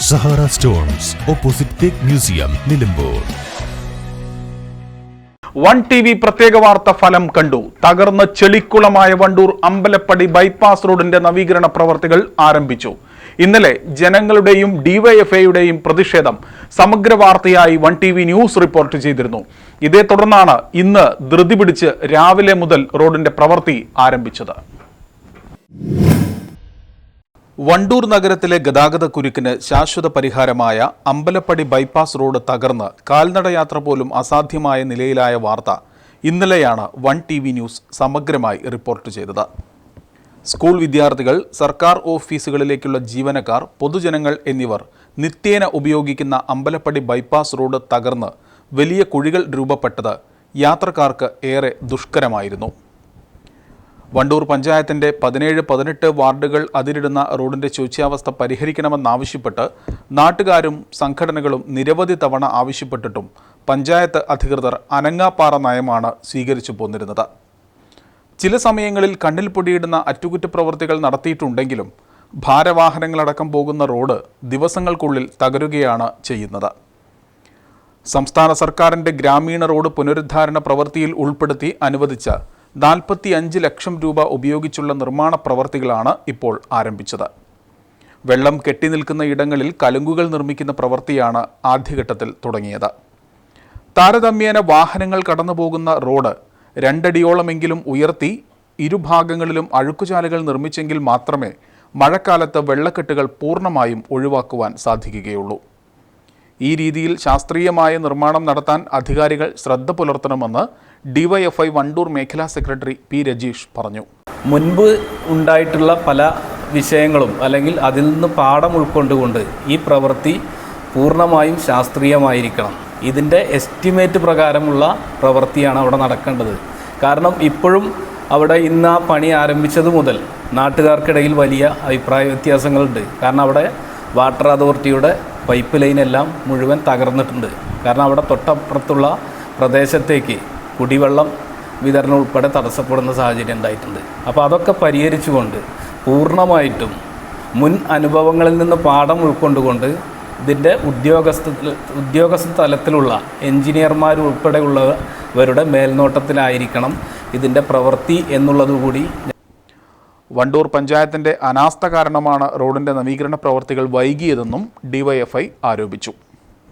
Sahara stones opposite tech museum Nilambur. One T V പ്രത്യേക വാർത്ത ഫലം കണ്ടു. തകർന്ന ചെളിക്കുളമായ വണ്ടൂർ അമ്പലപ്പടി ബൈപ്പാസ് റോഡിന്റെ നവീകരണ പ്രവർത്തികൾ ആരംഭിച്ചു. ഇന്നലെ ജനങ്ങളുടെയും ഡിവൈഎഫ്ഐയുടെയും പ്രതിഷേധം സമഗ്ര വാർത്തയായി one T V news report ചെയ്തിരുന്നു. ഇതേ തുടർന്നാണ് ഇന്ന് ധൃതി പിടിച്ച് രാവിലെ മുതൽ റോഡിന്റെ പ്രവൃത്തി ആരംഭിച്ചത്. വണ്ടൂർ നഗരത്തിലെ ഗതാഗത കുരുക്കിന് ശാശ്വത പരിഹാരമായ അമ്പലപ്പടി ബൈപ്പാസ് റോഡ് തകർന്ന് കാൽനടയാത്ര പോലും അസാധ്യമായ നിലയിലായ വാർത്ത ഇന്നലെയാണ് വൺ ടി വി ന്യൂസ് സമഗ്രമായി റിപ്പോർട്ട് ചെയ്തത്. സ്കൂൾ വിദ്യാർത്ഥികൾ സർക്കാർ ഓഫീസുകളിലേക്കുള്ള ജീവനക്കാർ പൊതുജനങ്ങൾ എന്നിവർ നിത്യേന ഉപയോഗിക്കുന്ന അമ്പലപ്പടി ബൈപ്പാസ് റോഡ് തകർന്ന് വലിയ കുഴികൾ രൂപപ്പെട്ടത് യാത്രക്കാർക്ക് ഏറെ ദുഷ്കരമായിരുന്നു. വണ്ടൂർ പഞ്ചായത്തിന്റെ പതിനേഴ് പതിനെട്ട് വാർഡുകൾ അതിരിടുന്ന റോഡിന്റെ ശോച്യാവസ്ഥ പരിഹരിക്കണമെന്നാവശ്യപ്പെട്ട് നാട്ടുകാരും സംഘടനകളും നിരവധി തവണ ആവശ്യപ്പെട്ടിട്ടും പഞ്ചായത്ത് അധികൃതർ അനങ്ങാപ്പാറ നയമാണ് സ്വീകരിച്ചു പോന്നിരുന്നത്. ചില സമയങ്ങളിൽ കണ്ണിൽ പൊടിയിടുന്ന അറ്റകുറ്റപ്രവൃത്തികൾ നടത്തിയിട്ടുണ്ടെങ്കിലും ഭാരവാഹനങ്ങളടക്കം പോകുന്ന റോഡ് ദിവസങ്ങൾക്കുള്ളിൽ തകരുകയാണ് ചെയ്യുന്നത്. സംസ്ഥാന സർക്കാരിന്റെ ഗ്രാമീണ റോഡ് പുനരുദ്ധാരണ പ്രവൃത്തിയിൽ ഉൾപ്പെടുത്തി അനുവദിച്ച നാൽപ്പത്തി അഞ്ച് ലക്ഷം രൂപ ഉപയോഗിച്ചുള്ള നിർമ്മാണ പ്രവർത്തികളാണ് ഇപ്പോൾ ആരംഭിച്ചത്. വെള്ളം കെട്ടിനിൽക്കുന്ന ഇടങ്ങളിൽ കലുങ്കുകൾ നിർമ്മിക്കുന്ന പ്രവൃത്തിയാണ് ആദ്യഘട്ടത്തിൽ തുടങ്ങിയത്. താരതമ്യേന വാഹനങ്ങൾ കടന്നുപോകുന്ന റോഡ് രണ്ടടിയോളമെങ്കിലും ഉയർത്തി ഇരുഭാഗങ്ങളിലും അഴുക്കുചാലുകൾ നിർമ്മിച്ചെങ്കിൽ മാത്രമേ മഴക്കാലത്ത് വെള്ളക്കെട്ടുകൾ പൂർണമായും ഒഴിവാക്കുവാൻ സാധിക്കുകയുള്ളൂ. ഈ രീതിയിൽ ശാസ്ത്രീയമായ നിർമ്മാണം നടത്താൻ അധികാരികൾ ശ്രദ്ധ പുലർത്തണമെന്ന് ഡിവൈഎഫ്ഐ വണ്ടൂർ മേഖലാ സെക്രട്ടറി പി രജീഷ് പറഞ്ഞു. മുൻപ് ഉണ്ടായിട്ടുള്ള പല വിഷയങ്ങളും അല്ലെങ്കിൽ അതിൽ നിന്ന് പാഠം ഉൾക്കൊണ്ടുകൊണ്ട് ഈ പ്രവൃത്തി പൂർണമായും ശാസ്ത്രീയമായിരിക്കണം. ഇതിന്റെ എസ്റ്റിമേറ്റ് പ്രകാരമുള്ള പ്രവൃത്തിയാണ് അവിടെ നടക്കേണ്ടത്. കാരണം ഇപ്പോഴും അവിടെ ഇന്ന് ആ പണി ആരംഭിച്ചത് മുതൽ നാട്ടുകാർക്കിടയിൽ വലിയ അഭിപ്രായ വ്യത്യാസങ്ങളുണ്ട്. കാരണം അവിടെ വാട്ടർ അതോറിറ്റിയുടെ പൈപ്പ് ലൈനെല്ലാം മുഴുവൻ തകർന്നിട്ടുണ്ട്. കാരണം അവിടെ തൊട്ടപ്പുറത്തുള്ള പ്രദേശത്തേക്ക് കുടിവെള്ളം വിതരണം ഉൾപ്പെടെ തടസ്സപ്പെടുന്ന സാഹചര്യം ഉണ്ടായിട്ടുണ്ട്. അപ്പോൾ അതൊക്കെ പരിഹരിച്ചുകൊണ്ട് പൂർണമായിട്ടും മുൻ അനുഭവങ്ങളിൽ നിന്ന് പാഠം ഉൾക്കൊണ്ടുകൊണ്ട് ഇതിന്റെ ഉദ്യോഗസ്ഥ ഉദ്യോഗസ്ഥ തലത്തിലുള്ള എഞ്ചിനീയർമാരുൾപ്പെടെയുള്ളവരുടെ മേൽനോട്ടത്തിലായിരിക്കണം ഇതിന്റെ പ്രവൃത്തി എന്നുള്ളതുകൂടി വണ്ടൂർ പഞ്ചായത്തിന്റെ അനാസ്ഥ കാരണമാണ് റോഡിന്റെ നവീകരണ പ്രവർത്തികൾ വൈകിയതെന്നും ഡിവൈഎഫ്ഐ ആരോപിച്ചു.